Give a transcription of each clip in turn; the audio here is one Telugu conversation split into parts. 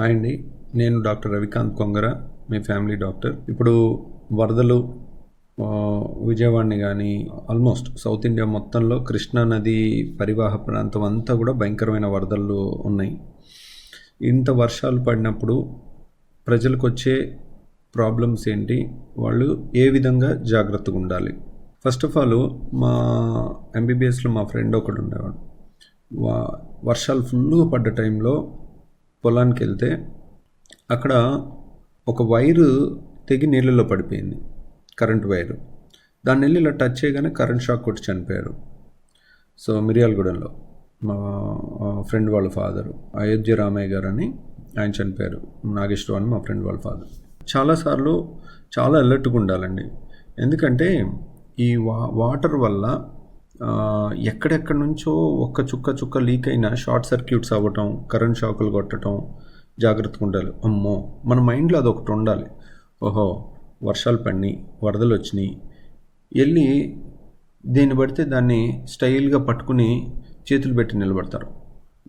హాయ్ అండి. నేను డాక్టర్ రవికాంత్ కొంగర మీ ఫ్యామిలీ డాక్టర్. ఇప్పుడు వరదలు విజయవాడని కానీ ఆల్మోస్ట్ సౌత్ ఇండియా మొత్తంలో కృష్ణా నది పరివాహ ప్రాంతం అంతా కూడా భయంకరమైన వరదలు ఉన్నాయి. ఇంత వర్షాలు పడినప్పుడు ప్రజలకు వచ్చే ప్రాబ్లమ్స్ ఏంటి? వాళ్ళు ఏ విధంగా జాగ్రత్తగా ఉండాలి? ఫస్ట్ ఆఫ్ ఆల్ మా ఎంబీబీఎస్లో మా ఫ్రెండ్ ఒకడు ఉండేవాడు. వా వర్షాలు ఫుల్గా పడ్డ టైంలో పొలానికి వెళ్తే అక్కడ ఒక వైరు తెగి నీళ్ళలో పడిపోయింది కరెంట్ వైరు. దాన్ని వెళ్ళి ఇలా టచ్ చేయగానే కరెంట్ షాక్ కొట్టి చనిపోయారు. సో మిర్యాలగూడెంలో మా ఫ్రెండ్ వాళ్ళ ఫాదరు అయోధ్య రామయ్య గారు అని ఆయన చనిపోయారు నాగేశ్వరరావు అని మా ఫ్రెండ్ వాళ్ళ ఫాదర్. చాలాసార్లు చాలా అలర్ట్గా ఉండాలండి. ఎందుకంటే ఈ వా వాటర్ వల్ల ఎక్కడెక్కడి నుంచో ఒక్క చుక్క చుక్క లీక్ అయినా షార్ట్ సర్క్యూట్స్ అవ్వటం కరెంట్ షాకులు కొట్టడం జాగ్రత్తగా ఉండాలి. అమ్మో మన మైండ్లో అదొకటి ఉండాలి. ఓహో వర్షాలు పడినాయి వరదలు వచ్చినాయి. వెళ్ళి దీన్ని పడితే దాన్ని స్టైల్గా పట్టుకుని చేతులు పెట్టి నిలబడతారు.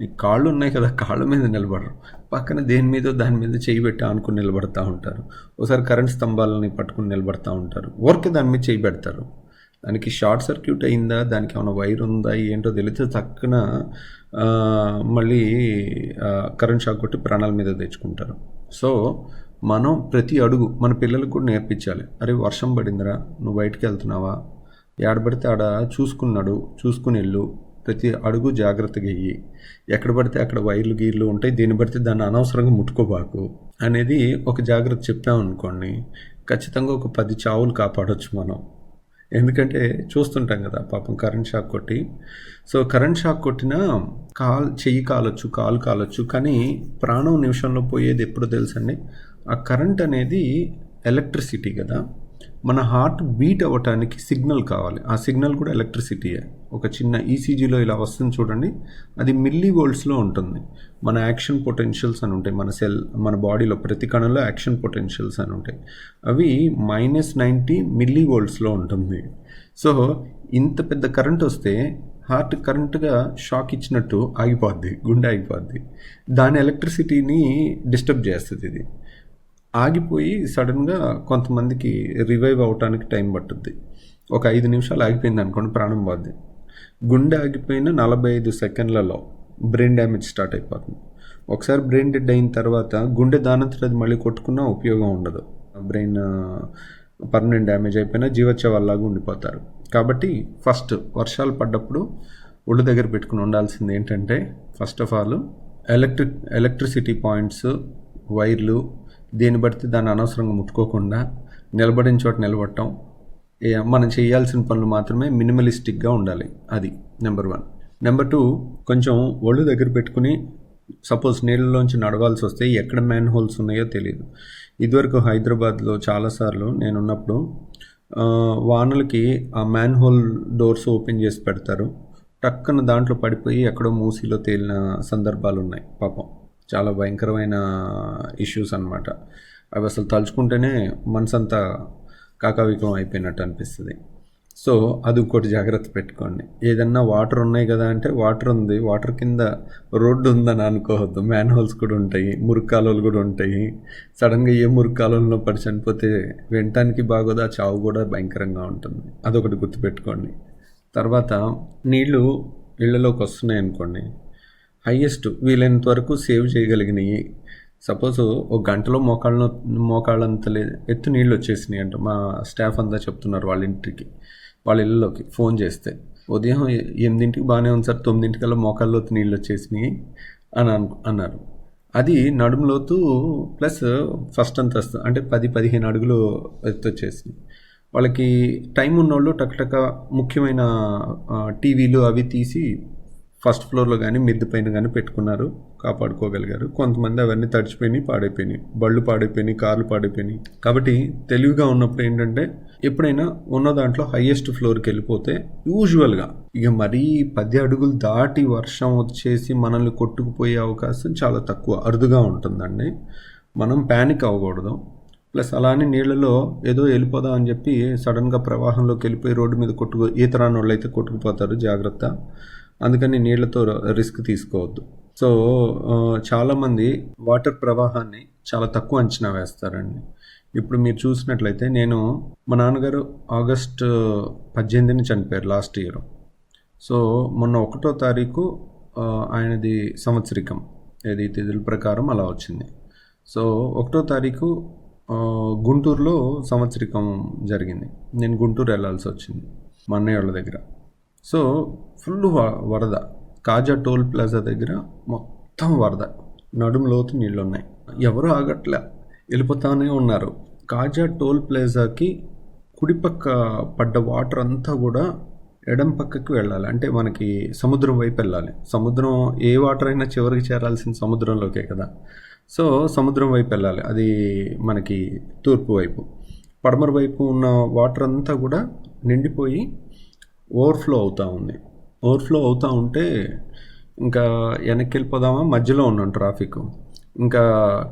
ఈ కాళ్ళు ఉన్నాయి కదా కాళ్ళ మీద నిలబడరు. పక్కన దేని మీద దాని మీద చేయి పెట్టి ఆనుకుని నిలబడతా ఉంటారు. ఒకసారి కరెంట్ స్తంభాలని పట్టుకుని నిలబడతా ఉంటారు. ఊరికే దాని మీద చేయి పెడతారు. దానికి షార్ట్ సర్క్యూట్ అయిందా? దానికి ఏమైనా వైర్ ఉందా? ఏంటో తెలిస్తే తక్కున మళ్ళీ కరెంట్ షాక్ కొట్టి ప్రాణాల మీద తెచ్చుకుంటారు. సో మనం ప్రతి అడుగు మన పిల్లలకు కూడా నేర్పించాలి. అరే వర్షం పడిందిరా నువ్వు బయటికి వెళ్తున్నావా? ఏడబడితే ఆడ చూసుకున్నాడు చూసుకుని వెళ్ళు. ప్రతి అడుగు జాగ్రత్తగా వెయ్యి. ఎక్కడ పడితే అక్కడ వైర్లు గీర్లు ఉంటాయి. దీన్ని బడితే దాన్ని అనవసరంగా ముట్టుకోబాకు అనేది ఒక జాగ్రత్త చెప్పామనుకోండి ఖచ్చితంగా ఒక పది చావులు కాపాడొచ్చు మనం. ఎందుకంటే చూస్తుంటాం కదా పాపం కరెంట్ షాక్ కొట్టి. సో కరెంట్ షాక్ కొట్టినా కాల్ చెయ్యి కాలొచ్చు కాలు కాలొచ్చు కానీ ప్రాణం నిమిషంలో పోయేది ఎప్పుడు తెలుసండి? ఆ కరెంట్ అనేది ఎలక్ట్రిసిటీ కదా. మన హార్ట్ బీట్ అవ్వటానికి సిగ్నల్ కావాలి. ఆ సిగ్నల్ కూడా ఎలక్ట్రిసిటీయే. ఒక చిన్న ఈసీజీలో ఇలా వస్తుంది చూడండి. అది మిల్లీ వోల్ట్స్లో ఉంటుంది. మన యాక్షన్ పొటెన్షియల్స్ అని ఉంటాయి. మన సెల్ మన బాడీలో ప్రతి కణంలో యాక్షన్ పొటెన్షియల్స్ అని ఉంటాయి. అవి మైనస్ నైంటీ మిల్లీ వోల్ట్స్లో ఉంటుంది. సో ఇంత పెద్ద కరెంట్ వస్తే హార్ట్ కరెంట్గా షాక్ ఇచ్చినట్టు ఆగిపోద్ది గుండె ఆగిపోద్ది. దాని ఎలక్ట్రిసిటీని డిస్టర్బ్ చేస్తుంది ఇది. ఆగిపోయి సడన్గా కొంతమందికి రివైవ్ అవటానికి టైం పట్టుద్ది. ఒక ఐదు నిమిషాలు ఆగిపోయింది అనుకోండి ప్రాణం పోద్ది. గుండె ఆగిపోయిన నలభై ఐదు సెకండ్లలో బ్రెయిన్ డ్యామేజ్ స్టార్ట్ అయిపోతుంది. ఒకసారి బ్రెయిన్ డెడ్ అయిన తర్వాత గుండె దానంతటి అది మళ్ళీ కొట్టుకున్నా ఉపయోగం ఉండదు. బ్రెయిన్ పర్మనెంట్ డ్యామేజ్ అయిపోయినా జీవోత్సవాల్లాగా ఉండిపోతారు. కాబట్టి ఫస్ట్ వర్షాలు పడ్డప్పుడు ఒళ్ళు దగ్గర పెట్టుకుని ఉండాల్సింది ఏంటంటే first of all electric electricity points వైర్లు దీన్ని బడితే దాన్ని అనవసరంగా ముట్టుకోకుండా నిలబడిన చోట నిలబడటం మనం చేయాల్సిన పనులు మాత్రమే మినిమలిస్టిక్గా ఉండాలి. అది నెంబర్ వన్. నెంబర్ టూ కొంచెం ఒళ్ళు దగ్గర పెట్టుకుని సపోజ్ నీళ్ళలోంచి నడవాల్సి వస్తే ఎక్కడ మ్యాన్ హోల్స్ ఉన్నాయో తెలియదు ఇదివరకు హైదరాబాద్లో చాలాసార్లు నేనున్నప్పుడు వానలకి ఆ మ్యాన్ హోల్ డోర్స్ ఓపెన్ చేసి పెడతారు. టక్కన దాంట్లో పడిపోయి ఎక్కడో మూసీలో తేలిన సందర్భాలు ఉన్నాయి పాపం. చాలా భయంకరమైన ఇష్యూస్ అన్నమాట. అవి అసలు తలుచుకుంటేనే మనసంతా కాకావికం అయిపోయినట్టు అనిపిస్తుంది. సో అది ఇంకోటి జాగ్రత్త పెట్టుకోండి. ఏదన్నా వాటర్ ఉన్నాయి కదా అంటే వాటర్ ఉంది. వాటర్ కింద రోడ్డు ఉందని అనుకోవద్దు. మ్యాన్ హోల్స్ కూడా ఉంటాయి. మురికి కూడా ఉంటాయి. సడన్గా ఏ మురికి పడి చనిపోతే వినటానికి బాగోదు? ఆ చావు కూడా భయంకరంగా ఉంటుంది. అదొకటి గుర్తుపెట్టుకోండి. తర్వాత నీళ్ళు ఇళ్ళలోకి వస్తున్నాయి అనుకోండి హయ్యెస్ట్ వీలైనంత వరకు సేవ్ చేయగలిగినాయి. సపోజ్ ఒక గంటలో మోకాళ్ళ మోకాళ్ళంత లే- ఎత్తు నీళ్ళు వచ్చేసినాయి అంట మా స్టాఫ్ అంతా చెప్తున్నారు వాళ్ళ ఇంటికి వాళ్ళ ఇళ్ళలోకి ఫోన్ చేస్తే. ఉదయం ఎనిమిదింటికి బాగానే ఉంది సార్ తొమ్మిదింటికల్లా మోకాళ్ళలో నీళ్ళు వచ్చేసినాయి అని అను అన్నారు. అది నడుములోతు ప్లస్ ఫస్ట్ అంతస్తు అంటే పది పదిహేను అడుగులు ఎత్తు వచ్చేసినాయి. వాళ్ళకి టైం ఉన్నోళ్ళు టక్టక ముఖ్యమైన టీవీలు అవి తీసి ఫస్ట్ ఫ్లోర్లో కానీ మిద్దె పైన కానీ పెట్టుకున్నారు కాపాడుకోగలిగారు. కొంతమంది అవన్నీ తడిచిపోయినాయి పాడైపోయినాయి. బళ్ళు పాడైపోయినాయి కార్లు పాడైపోయినాయి. కాబట్టి తెలివిగా ఉన్నప్పుడు ఏంటంటే ఎప్పుడైనా ఉన్న దాంట్లో హయ్యెస్ట్ ఫ్లోర్కి వెళ్ళిపోతే యూజువల్గా ఇక మరీ పది అడుగులు దాటి వర్షం వచ్చేసి మనల్ని కొట్టుకుపోయే అవకాశం చాలా తక్కువ అరుదుగా ఉంటుందండి. మనం ప్యానిక్ అవ్వకూడదు. ప్లస్ అలానే నీళ్ళలో ఏదో వెళ్ళిపోదాం అని చెప్పి సడన్గా ప్రవాహంలోకి వెళ్ళిపోయి రోడ్డు మీద కొట్టుకు ఈత రాని వాళ్ళు అయితే కొట్టుకుపోతారు జాగ్రత్త. అందుకని నీళ్ళతో రిస్క్ తీసుకోవద్దు. సో చాలామంది వాటర్ ప్రవాహాన్ని చాలా తక్కువ అంచనా వేస్తారండి. ఇప్పుడు మీరు చూసినట్లయితే నేను మా నాన్నగారు ఆగస్ట్ పద్దెనిమిదిని చనిపోయారు లాస్ట్ ఇయర్. సో మొన్న ఒకటో తారీఖు ఆయనది సంవత్సరికం. ఏది తిథుల ప్రకారం అలా వచ్చింది. సో ఒకటో తారీఖు గుంటూరులో సంవత్సరికం జరిగింది. నేను గుంటూరు వెళ్ళాల్సి వచ్చింది. మా అన్నయ్య వాళ్ళ దగ్గర. సో ఫుల్ వరద. కాజా టోల్ ప్లాజా దగ్గర మొత్తం వరద. నడుము లోతు నీళ్ళు ఉన్నాయి ఎవరు ఆగట్లే. వెళ్ళిపోతానే ఉన్నారు. కాజా టోల్ ప్లాజాకి కుడిపక్క పడ్డ వాటర్ అంతా కూడా ఎడం పక్కకి వెళ్ళాలి. అంటే మనకి సముద్రం వైపు వెళ్ళాలి. సముద్రం ఏ వాటర్ అయినా చివరికి చేరాల్సిన సముద్రంలోకే కదా. సో సముద్రం వైపు వెళ్ళాలి. అది మనకి తూర్పు వైపు. పడమర వైపు ఉన్న వాటర్ అంతా కూడా నిండిపోయి ఓవర్ఫ్లో అవుతూ ఉంది. ఓవర్ఫ్లో అవుతూ ఉంటే ఇంకా వెనక్కి వెళ్ళిపోదామా? మధ్యలో ఉన్నాం ట్రాఫిక్. ఇంకా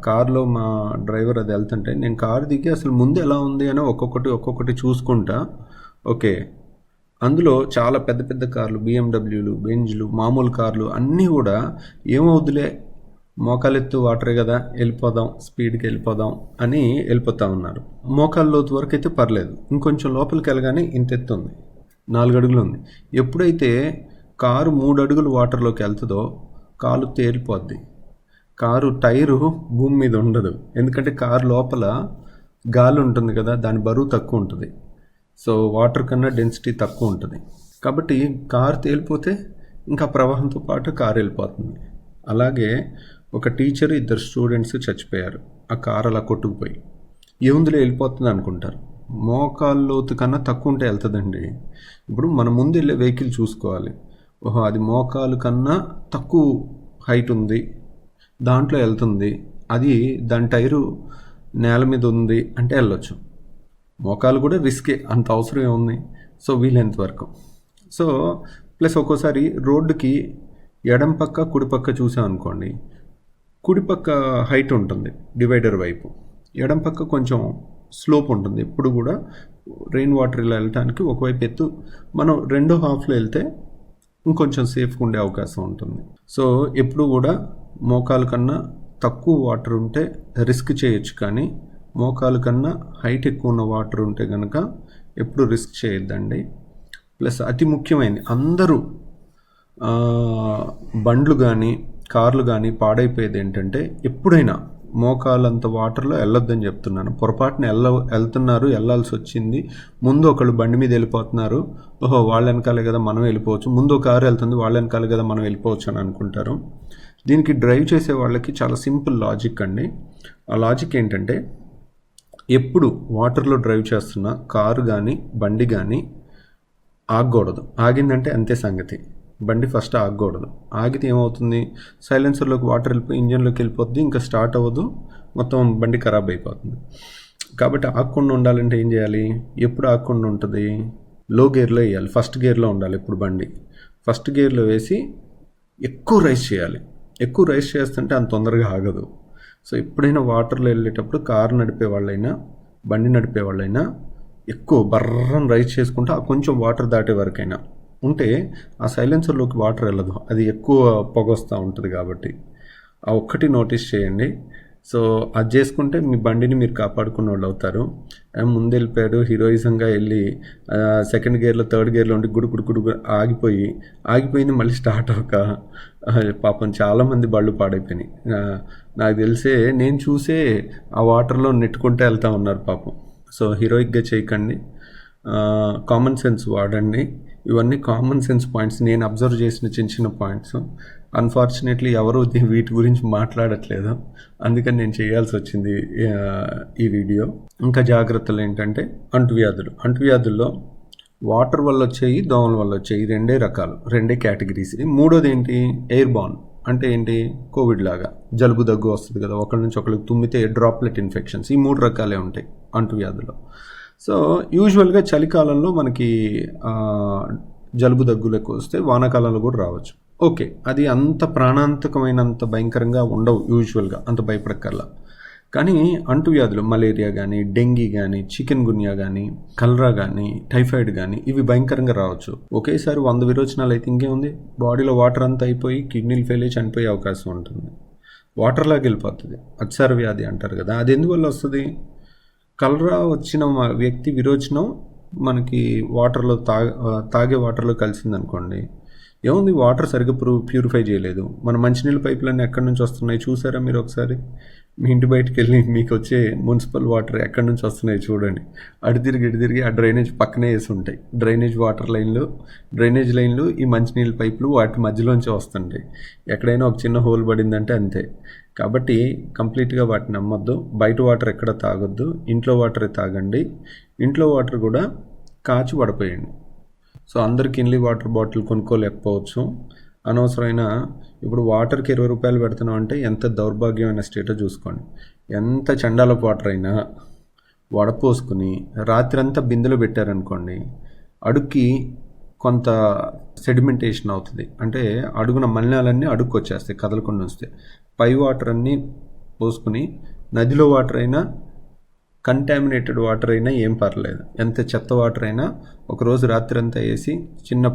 కార్లో మా డ్రైవర్ అది వెళ్తుంటే నేను కారు దిగి అసలు ముందు ఎలా ఉంది అని ఒక్కొక్కటి ఒక్కొక్కటి చూసుకుంటా. ఓకే. అందులో చాలా పెద్ద పెద్ద కార్లు బిఎండబ్ల్యూలు బెంజ్లు మామూలు కార్లు అన్నీ కూడా ఏమవుద్దులే? మోకాలెత్తు వాటరే కదా వెళ్ళిపోదాం స్పీడ్కి వెళ్ళిపోదాం అని వెళ్ళిపోతా ఉన్నారు. మోకాళ్ళ లోతు వరకు అయితే పర్లేదు. ఇంకొంచెం లోపలికి వెళ్ళగానే ఇంత ఎత్తు ఉంది నాలుగు అడుగులు ఉంది ఎప్పుడైతే కారు మూడు అడుగులు వాటర్లోకి వెళ్తుందో కాలు తేలిపోద్ది. కారు టైరు భూమి మీద ఉండదు. ఎందుకంటే కారు లోపల గాలి ఉంటుంది కదా దాని బరువు తక్కువ ఉంటుంది. సో వాటర్ కన్నా డెన్సిటీ తక్కువ ఉంటుంది. కాబట్టి కారు తేలిపోతే ఇంకా ప్రవాహంతో పాటు కారు వెళ్ళిపోతుంది. అలాగే ఒక టీచర్ ఇద్దరు స్టూడెంట్స్ చచ్చిపోయారు. ఆ కారు అలా కొట్టుకుపోయి. ఏముందిలో వెళ్ళిపోతుంది అనుకుంటారు. మోకాళ్ళ లోతు కన్నా తక్కువ ఉంటే వెళ్తుందండి. ఇప్పుడు మన ముందు వెళ్ళే వెహికల్ చూసుకోవాలి. ఓహో అది మోకాలు కన్నా తక్కువ హైట్ ఉంది. దాంట్లో వెళ్తుంది. అది దాని టైరు నేల మీద ఉంది అంటే వెళ్ళొచ్చు. మోకాలు కూడా రిస్కే అంత అవసరం ఏముంది? సో వీలైనంత వరకు. సో ప్లస్ ఒక్కోసారి రోడ్డుకి ఎడం పక్క కుడి పక్క చూసాం అనుకోండి. కుడి పక్క హైట్ ఉంటుంది డివైడర్ వైపు. ఎడం పక్క కొంచెం స్లోప్ ఉంటుంది. ఎప్పుడు కూడా రెయిన్ వాటర్ ఇలా వెళ్ళటానికి ఒకవైపు ఎత్తు మనం రెండో హాఫ్లో వెళ్తే ఇంకొంచెం సేఫ్గా ఉండే అవకాశం ఉంటుంది. సో ఎప్పుడు కూడా మోకాలు కన్నా తక్కువ వాటర్ ఉంటే రిస్క్ చేయొచ్చు కానీ మోకాలు కన్నా హైట్ ఎక్కువ ఉన్న వాటర్ ఉంటే కనుక ఎప్పుడు రిస్క్ చేయొద్దండి. ప్లస్ అతి ముఖ్యమైనది అందరూ బండ్లు కానీ కార్లు కానీ పాడైపోయేది ఏంటంటే ఎప్పుడైనా మోకాలంత వాటర్లో వెళ్ళొద్దని చెప్తున్నాను. పొరపాటున వెళ్ళ వెళ్తున్నారు వెళ్ళాల్సి వచ్చింది. ముందు ఒకళ్ళు బండి మీద వెళ్ళిపోతున్నారు. ఓహో వాళ్ళ వెనకాలే కదా మనం వెళ్ళిపోవచ్చు. ముందు ఒక కారు వెళ్తుంది వాళ్ళ వెనకాలే కదా మనం వెళ్ళిపోవచ్చు అని అనుకుంటారు. దీనికి డ్రైవ్ చేసే వాళ్ళకి చాలా సింపుల్ లాజిక్ అండి. ఆ లాజిక్ ఏంటంటే ఎప్పుడు వాటర్లో డ్రైవ్ చేస్తున్న కారు కానీ బండి కానీ ఆగకూడదు. ఆగిందంటే అంతే సంగతి. బండి ఫస్ట్ ఆగకూడదు. ఆగితే ఏమవుతుంది? సైలెన్సర్లోకి వాటర్ వెళ్ళిపోయి ఇంజన్లోకి వెళ్ళిపోద్ది ఇంకా స్టార్ట్ అవ్వదు. మొత్తం బండి ఖరాబ్ అయిపోతుంది. కాబట్టి ఆగకుండా ఉండాలంటే ఏం చేయాలి? ఎప్పుడు ఆగకుండా ఉంటుంది? లో గేర్లో వేయాలి ఫస్ట్ గేర్లో ఉండాలి ఇప్పుడు బండి. ఫస్ట్ గేర్లో వేసి ఎక్కువ రైస్ చేయాలి. ఎక్కువ రైస్ చేస్తుంటే అంత తొందరగా ఆగదు. సో ఎప్పుడైనా వాటర్లో వెళ్ళేటప్పుడు కారు నడిపే వాళ్ళైనా బండి నడిపే వాళ్ళైనా ఎక్కువ బర్రం రైస్ చేసుకుంటే ఆ కొంచెం వాటర్ దాటే వరకైనా. ఉంటే ఆ సైలెన్సర్లోకి వాటర్ వెళ్ళదు. అది ఎక్కువ పొగ వస్తూ ఉంటుంది కాబట్టి. ఆ ఒక్కటి నోటీస్ చేయండి. సో అది చేసుకుంటే మీ బండిని మీరు కాపాడుకున్న వాళ్ళు అవుతారు. ముందు వెళ్ళిపోయాడు హీరోయిజంగా వెళ్ళి సెకండ్ గేర్లో థర్డ్ గేర్లో ఉండి గుడు గుడు గుడు ఆగిపోయి ఆగిపోయింది మళ్ళీ స్టార్ట్ అవ్వక. పాపం చాలామంది బళ్ళు పాడైపోయినాయి. నాకు తెలిసే నేను చూసే ఆ వాటర్లో నెట్టుకుంటే వెళ్తా ఉన్నారు పాపం. సో హీరోయిక్గా చేయకండి. కామన్ సెన్స్ వాడండి. ఇవన్నీ కామన్ సెన్స్ పాయింట్స్ నేను అబ్జర్వ్ చేసిన చిన్న చిన్న పాయింట్స్ అన్ఫార్చునేట్లీ ఎవరు వీటి గురించి మాట్లాడట్లేదు. అందుకని నేను చేయాల్సి వచ్చింది ఈ వీడియో ఇంకా జాగ్రత్తలు ఏంటంటే అంటువ్యాధులు. అంటువ్యాధుల్లో వాటర్ వల్ల వచ్చేవి దోమల వల్ల వచ్చేవి రెండే రకాలు రెండే కేటగిరీస్ మూడోది ఏంటి? ఎయిర్ బాన్ అంటే ఏంటి? కోవిడ్ లాగా. జలుబు దగ్గు వస్తుంది కదా ఒకరి నుంచి ఒకరికి తుమ్మితే డ్రాప్లెట్ ఇన్ఫెక్షన్స్ ఈ మూడు రకాలే ఉంటాయి అంటువ్యాధులు సో యూజువల్గా చలికాలంలో మనకి జలుబు దగ్గులు ఎక్కువ వస్తే వానాకాలంలో కూడా రావచ్చు. ఓకే అది అంత ప్రాణాంతకమైనంత భయంకరంగా ఉండవు యూజువల్గా అంత భయపడక్కర్లా. కానీ అంటువ్యాధులు మలేరియా కానీ డెంగీ కానీ చికెన్ గున్యా కానీ కలరా కానీ టైఫాయిడ్ కానీ ఇవి భయంకరంగా రావచ్చు. ఒకేసారి వంద విరోచనాలు అయితే ఇంకేముంది బాడీలో వాటర్ అంతా అయిపోయి కిడ్నీలు ఫెయిల్ అయ్యి చనిపోయే అవకాశం ఉంటుంది. వాటర్లాగా వెళ్ళిపోతుంది. అత్సార వ్యాధి అంటారు కదా అది ఎందువల్ల వస్తుంది? కలరా వచ్చిన వ్యక్తి విరోచనం మనకి వాటర్లో తాగ తాగే వాటర్లో కలిసిందనుకోండి. ఏముంది వాటర్ సరిగ్గా ప్రూ ప్యూరిఫై చేయలేదు. మన మంచినీళ్ళ పైపులన్నీ ఎక్కడి నుంచి వస్తున్నాయి? చూసారా మీరు ఒకసారి? మీ ఇంటి బయటికి వెళ్ళి మీకు వచ్చే మున్సిపల్ వాటర్ ఎక్కడి నుంచి వస్తున్నాయి చూడండి. అటు తిరిగి ఇటు తిరిగి ఆ డ్రైనేజ్ పక్కనే వేసి ఉంటాయి. డ్రైనేజ్ వాటర్ లైన్లు డ్రైనేజ్ లైన్లు ఈ మంచినీళ్ళ పైపులు వాటి మధ్యలోంచి వస్తుంటాయి. ఎక్కడైనా ఒక చిన్న హోల్ పడిందంటే అంతే. కాబట్టి కంప్లీట్గా వాటిని నమ్మొద్దు. బయట వాటర్ ఎక్కడ తాగొద్దు. ఇంట్లో వాటర్ తాగండి. ఇంట్లో వాటర్ కూడా కాచి పడిపోయండి. సో అందరికి ఇన్లీ వాటర్ బాటిల్ కొనుక్కోలేకపోవచ్చు. అనవసరమైన ఇప్పుడు వాటర్కి ఇరవై రూపాయలు పెడుతున్నాం అంటే ఎంత దౌర్భాగ్యమైన స్టేటో చూసుకోండి. ఎంత చండాలపు వాటర్ అయినా వడపోసుకుని రాత్రి అంతా బిందెలు పెట్టారనుకోండి అడుక్కి కొంత సెడిమెంటేషన్ అవుతుంది. అంటే అడుగున మలినాలన్నీ అడుక్కు వచ్చేస్తాయి కదలకుండా వస్తే పై వాటర్ అన్నీ పోసుకుని నదిలో వాటర్ అయినా కంటామినేటెడ్ వాటర్ అయినా ఏం పర్లేదు. ఎంత చెత్త వాటర్ అయినా ఒకరోజు రాత్రి అంతా వేసి చిన్న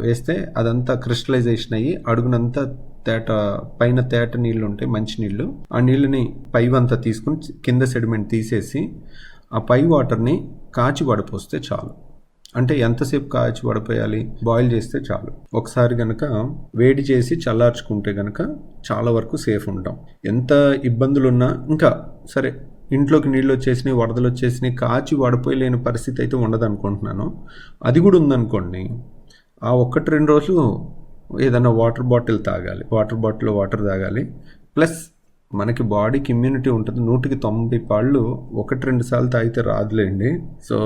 వేస్తే అదంతా క్రిస్టలైజేషన్ అయ్యి అడుగునంతా తేట పైన తేట నీళ్ళు ఉంటాయి మంచి నీళ్ళు. ఆ నీళ్ళని పైవంతా తీసుకుని కింద సెడిమెంట్ తీసేసి ఆ పై వాటర్ని కాచి వడపోస్తే చాలు. అంటే ఎంతసేపు కాచి వడపోయాలి బాయిల్ చేస్తే చాలు. ఒకసారి గనక వేడి చేసి చల్లార్చుకుంటే గనక చాలా వరకు సేఫ్ ఉంటాం. ఎంత ఇబ్బందులున్నా ఇంకా సరే ఇంట్లోకి నీళ్ళు వచ్చేసినాయి వరదలు వచ్చేసినాయి కాచి వడపోయలేని పరిస్థితి అయితే ఉండదు అనుకుంటున్నాను అది కూడా ఉందనుకోండి ఆ ఒక్కటి రెండు రోజులు ఏదైనా వాటర్ బాటిల్ తాగాలి వాటర్ బాటిల్లో వాటర్ తాగాలి. ప్లస్ మనకి బాడీకి ఇమ్యూనిటీ ఉంటుంది నూటికి తొంభై పాళ్ళు ఒకటి రెండు సార్లు తాగితే రాదులేండి. సో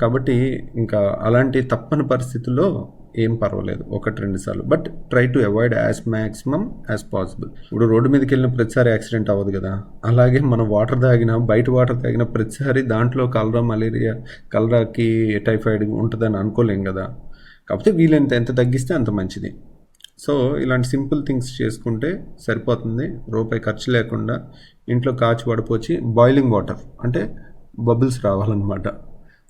కాబట్టి ఇంకా అలాంటి తప్పని పరిస్థితుల్లో ఏం పర్వాలేదు. ఒకటి రెండు సార్లు. But try to avoid as maximum as possible ఇప్పుడు రోడ్డు మీదకి వెళ్ళిన ప్రతిసారి యాక్సిడెంట్ అవ్వదు కదా. అలాగే మనం వాటర్ తాగిన బయట వాటర్ తాగిన ప్రతిసారి దాంట్లో కలరా మలేరియా కలరాకి టైఫాయిడ్ ఉంటుందని అనుకోలేం కదా. కాకపోతే వీలైనంత ఎంత తగ్గిస్తే అంత మంచిది. సో ఇలాంటి సింపుల్ థింగ్స్ చేసుకుంటే సరిపోతుంది. రూపాయి ఖర్చు లేకుండా ఇంట్లో కాచి వడపోచి బాయిలింగ్ వాటర్ అంటే బబుల్స్ రావాలన్నమాట.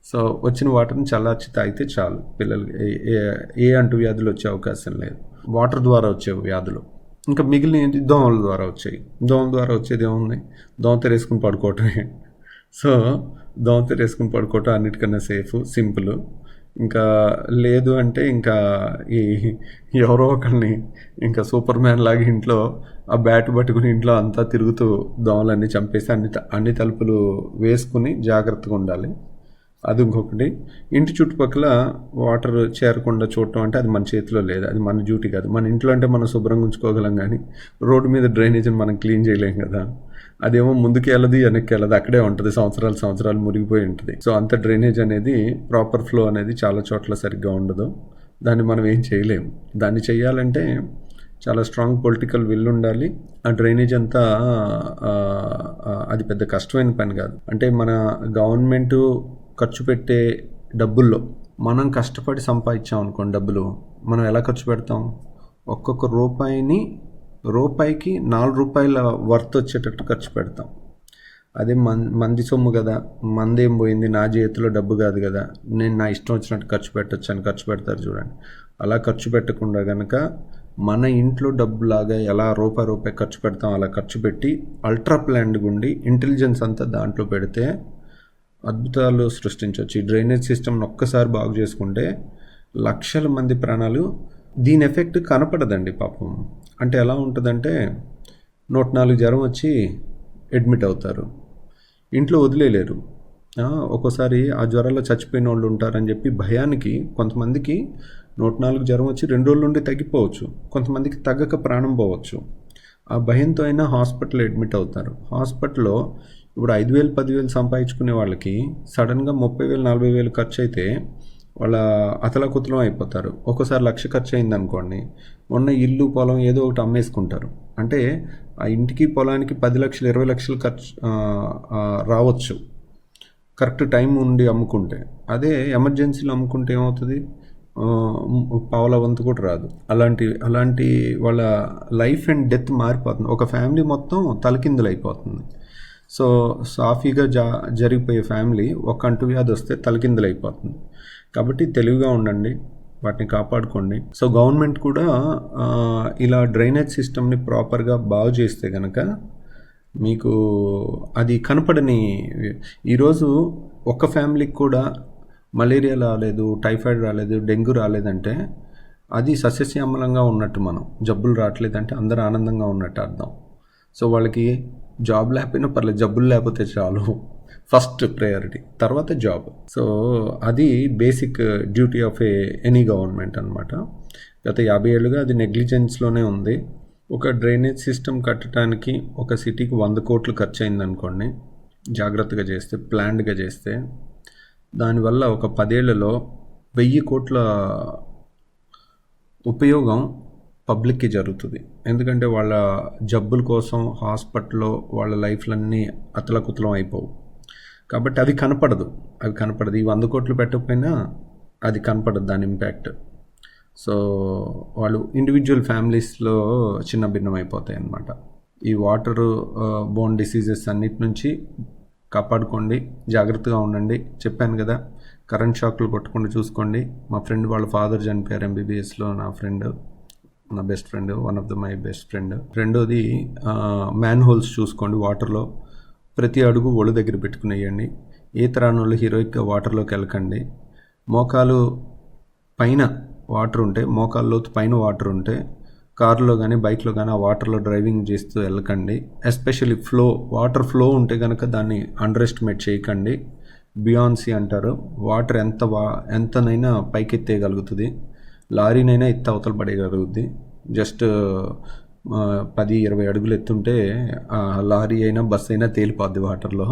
సో వచ్చిన వాటర్ని చల్లార్చి తాగితే చాలు పిల్లలకి ఏ- ఏ- ఏ అంటు వ్యాధులు వచ్చే అవకాశం లేదు. వాటర్ ద్వారా వచ్చే వ్యాధులు. ఇంకా మిగిలిన ఏంటి దోమల ద్వారా వచ్చాయి. దోమల ద్వారా వచ్చేది ఏముంది? దోమ తెరేసుకుని పడుకోవటమే. సో దోమ తెరేసుకుని పడుకోవటం అన్నిటికన్నా సేఫ్ సింపుల్. ఇంకా లేదు అంటే ఇంకా ఈ ఎవరో ఒకరిని ఇంకా సూపర్ మ్యాన్ లాగా ఇంట్లో ఆ బ్యాట్ పట్టుకుని ఇంట్లో అంతా తిరుగుతూ దోమలన్నీ చంపేసి అన్ని అన్ని తలుపులు వేసుకుని జాగ్రత్తగా ఉండాలి. అది ఇంకొకటి. ఇంటి చుట్టుపక్కల వాటర్ చేరకుండా చూడటం అంటే అది మన చేతిలో లేదు. అది మన డ్యూటీ కాదు. మన ఇంట్లో అంటే మనం శుభ్రంగా ఉంచుకోగలం కానీ రోడ్డు మీద డ్రైనేజీని మనం క్లీన్ చేయలేం కదా. అదేమో ముందుకు వెళ్ళదు వెనక్కి వెళ్ళదు. అక్కడే ఉంటుంది. సంవత్సరాలు సంవత్సరాలు మురిగిపోయి ఉంటుంది. సో అంత డ్రైనేజ్ అనేది ప్రాపర్ ఫ్లో అనేది చాలా చోట్ల సరిగ్గా ఉండదు. దాన్ని మనం ఏం చేయలేము దాన్ని చేయాలంటే చాలా స్ట్రాంగ్ పొలిటికల్ విల్ ఉండాలి. ఆ డ్రైనేజ్ అంతా అది పెద్ద కష్టమైన పని కాదు. అంటే మన గవర్నమెంట్ ఖర్చు పెట్టే డబ్బుల్లో మనం కష్టపడి సంపాదించాం అనుకోండి డబ్బులు మనం ఎలా ఖర్చు పెడతాం? ఒక్కొక్క రూపాయిని రూపాయికి నాలుగు రూపాయల వర్త్ వచ్చేటట్టు ఖర్చు పెడతాం. అదే మన్ మంది సొమ్ము కదా మందేం పోయింది? నా చేతిలో డబ్బు కాదు కదా నేను నా ఇష్టం వచ్చినట్టు ఖర్చు పెట్టచ్చు అని ఖర్చు పెడతారు చూడండి. అలా ఖర్చు పెట్టకుండా కనుక మన ఇంట్లో డబ్బులాగా ఎలా రూపాయి రూపాయి ఖర్చు పెడతాం అలా ఖర్చు పెట్టి అల్ట్రా ప్లాండ్ గుండి ఇంటెలిజెన్స్ అంతా దాంట్లో పెడితే అద్భుతాలు సృష్టించవచ్చు. ఈ డ్రైనేజ్ సిస్టమ్ని ఒక్కసారి బాగు చేసుకుంటే లక్షల మంది ప్రాణాలు దీని ఎఫెక్ట్ కనపడదండి పాపం. అంటే ఎలా ఉంటుందంటే నూట నాలుగు జ్వరం వచ్చి అడ్మిట్ అవుతారు. ఇంట్లో వదిలేయలేరు. ఒక్కోసారి ఆ జ్వరాల్లో చచ్చిపోయిన వాళ్ళు ఉంటారని చెప్పి భయానికి కొంతమందికి నూట నాలుగు జ్వరం వచ్చి రెండు రోజుల నుండి తగ్గిపోవచ్చు. కొంతమందికి తగ్గక ప్రాణం పోవచ్చు. ఆ భయంతో అయినా హాస్పిటల్ అడ్మిట్ అవుతారు. హాస్పిటల్లో ఇప్పుడు ఐదు వేలు పదివేలు సంపాదించుకునే వాళ్ళకి సడన్గా ముప్పై వేలు నలభై వేలు ఖర్చు అయితే వాళ్ళ అతలకుతలం అయిపోతారు. ఒక్కోసారి లక్ష ఖర్చు అయింది అనుకోండి మొన్న ఇల్లు పొలం ఏదో ఒకటి అమ్మేసుకుంటారు. అంటే ఆ ఇంటికి పొలానికి పది లక్షలు ఇరవై లక్షలు ఖర్చు రావచ్చు. కరెక్ట్ టైం ఉండి అమ్ముకుంటే. అదే ఎమర్జెన్సీలో అమ్ముకుంటే ఏమవుతుంది? పావుల వంతు కూడా రాదు. అలాంటి అలాంటి వాళ్ళ లైఫ్ అండ్ డెత్ మారిపోతుంది. ఒక ఫ్యామిలీ మొత్తం తలకిందులు అయిపోతుంది సో సాఫీగా జా జరిగిపోయే ఫ్యామిలీ ఒక అంటువ్యాధి వస్తే తలకిందులైపోతుంది. కాబట్టి తెలివిగా ఉండండి వాటిని కాపాడుకోండి. సో గవర్నమెంట్ కూడా ఇలా డ్రైనేజ్ సిస్టమ్ని ప్రాపర్గా బాగు చేస్తే కనుక మీకు అది కనపడని ఈరోజు ఒక ఫ్యామిలీకి కూడా మలేరియా రాలేదు టైఫాయిడ్ రాలేదు డెంగ్యూ రాలేదంటే అది సస్యశ్యామలంగా ఉన్నట్టు మనం జబ్బులు రావట్లేదంటే అందరూ ఆనందంగా ఉన్నట్టు అర్థం. సో వాళ్ళకి జాబ్ లేకపోయినా పర్లేదు జబ్బులు లేకపోతే చాలు. ఫస్ట్ ప్రయారిటీ తర్వాత జాబ్. సో అది basic duty of a any government అనమాట గత యాభై ఏళ్ళుగా అది నెగ్లిజెన్స్లోనే ఉంది. ఒక డ్రైనేజ్ సిస్టమ్ కట్టడానికి ఒక సిటీకి వంద కోట్లు ఖర్చు అయిందనుకోండి జాగ్రత్తగా చేస్తే ప్లాన్డ్గా చేస్తే దానివల్ల ఒక పదేళ్ళలో వెయ్యి కోట్ల ఉపయోగం పబ్లిక్కి జరుగుతుంది. ఎందుకంటే వాళ్ళ జబ్బుల కోసం హాస్పిటల్లో వాళ్ళ లైఫ్లన్నీ అతలకుతలం అయిపోవు. కాబట్టి అది కనపడదు. అవి కనపడదు. ఈ వంద కోట్లు పెట్టకపోయినా అది కనపడదు దాని ఇంపాక్ట్. సో వాళ్ళు ఇండివిజువల్ ఫ్యామిలీస్లో చిన్న భిన్నం అయిపోతాయి అన్నమాట ఈ వాటర్ బోన్ డిసీజెస్ అన్నిటి నుంచి కాపాడుకోండి. జాగ్రత్తగా ఉండండి. చెప్పాను కదా కరెంట్ షాక్లు కొట్టకుండా చూసుకోండి. మా ఫ్రెండ్ వాళ్ళ ఫాదర్ చనిపోయారు ఎంబీబీఎస్లో నా ఫ్రెండ్. నా best friend one of the my best friend రెండోది మ్యాన్ హోల్స్ చూసుకోండి వాటర్లో ప్రతి అడుగు ఒళ్ళు దగ్గర పెట్టుకునేయండి. ఈత రానోళ్ళు హీరోయిక్గా వాటర్లోకి వెళ్ళకండి. మోకాలు పైన వాటర్ ఉంటే మోకాల్లో పైన వాటర్ ఉంటే కారులో కానీ బైక్లో కానీ ఆ వాటర్లో డ్రైవింగ్ చేస్తూ వెళ్ళకండి. ఎస్పెషల్లీ ఫ్లో వాటర్ ఫ్లో ఉంటే కనుక దాన్ని అండర్ ఎస్టిమేట్ చేయకండి. బియాన్సీ అంటారు వాటర్ ఎంత వా ఎంతనైనా పైకెత్తేయగలుగుతుంది. లారీనైనా ఎత్తి అవతల పడేయగలుగుద్ది. జస్ట్ పది ఇరవై అడుగులు ఎత్తుంటే లారీ అయినా బస్ అయినా తేలిపోద్ది వాటర్లో.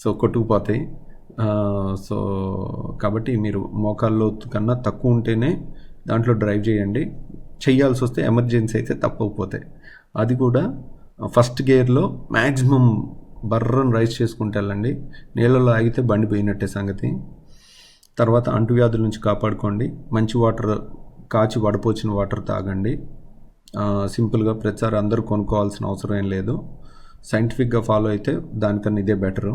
సో కొట్టుకుపోతాయి. సో కాబట్టి మీరు మోకాల్లో కన్నా తక్కువ ఉంటేనే దాంట్లో డ్రైవ్ చేయండి. చేయాల్సి వస్తే ఎమర్జెన్సీ అయితే తప్పకపోతాయి అది కూడా ఫస్ట్ గేర్లో మ్యాక్సిమం బర్రను రైస్ చేసుకుంటే వెళ్ళండి. నీళ్ళలో ఆగితే బండి పోయినట్టే సంగతి. తర్వాత అంటువ్యాధుల నుంచి కాపాడుకోండి. మంచి వాటర్ కాచి వడపోచిన వాటర్ తాగండి. సింపుల్గా ప్రతిసారి అందరూ కొనుక్కోవాల్సిన అవసరం ఏం లేదు. సైంటిఫిక్గా ఫాలో అయితే దానికన్నా ఇదే బెటరు.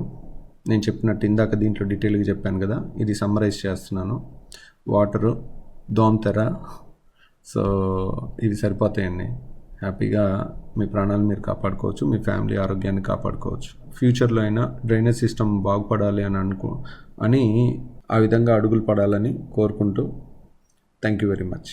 నేను చెప్పినట్టు ఇందాక దీంట్లో డీటెయిల్గా చెప్పాను కదా ఇది సమ్మరైజ్ చేస్తున్నాను. వాటరు దోమతెర సో ఇవి సరిపోతాయండి. హ్యాపీగా మీ ప్రాణాలు మీరు కాపాడుకోవచ్చు మీ ఫ్యామిలీ ఆరోగ్యాన్ని కాపాడుకోవచ్చు. ఫ్యూచర్లో అయినా డ్రైనేజ్ సిస్టమ్ బాగుపడాలి అని అనుకో అని ఆ విధంగా అడుగులు పడాలని కోరుకుంటూ థ్యాంక్ యూ వెరీ మచ్